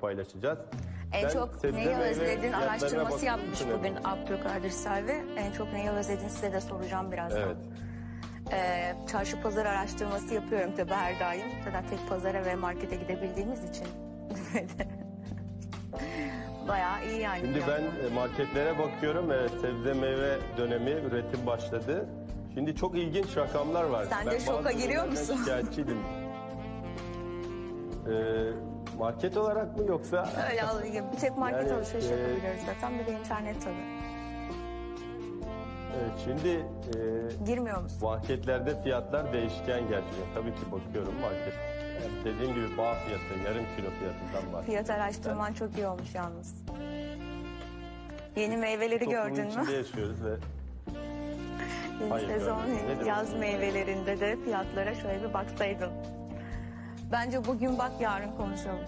paylaşacağız. En Sen çok neyi özledin araştırması yapmış bugün? Abdülkadir Selvi. En çok neyi özledin size de soracağım birazdan. Evet. Ee, çarşı pazar araştırması yapıyorum tabii her daim. Zaten tek pazara ve markete gidebildiğimiz için. Bayağı iyi yani. Şimdi ben e, marketlere bakıyorum. Evet, sebze meyve dönemi üretim başladı. Şimdi çok ilginç rakamlar var. Sen de Ben şoka bazı giriyor musun? Şikayetçiydim. Ee, market olarak mı yoksa? Öyle. Bir tek market Yani, alışveriş e, yapabiliyoruz zaten. Bir de internet tabii. Evet, şimdi e, Girmiyor musun? marketlerde fiyatlar değişken gerçekten. Tabii ki bakıyorum market. Yani dediğim gibi bağ fiyatı, yarım kilo fiyatından bahsediyorum. Fiyat araştırman çok iyi olmuş yalnız. Yeni meyveleri Toplumun gördün mü? içinde yaşıyoruz ve Yeni Hayır, sezon görmedim. Nedir yaz o? meyvelerinde de fiyatlara şöyle bir baksaydın. Bence bugün bak yarın konuşalım.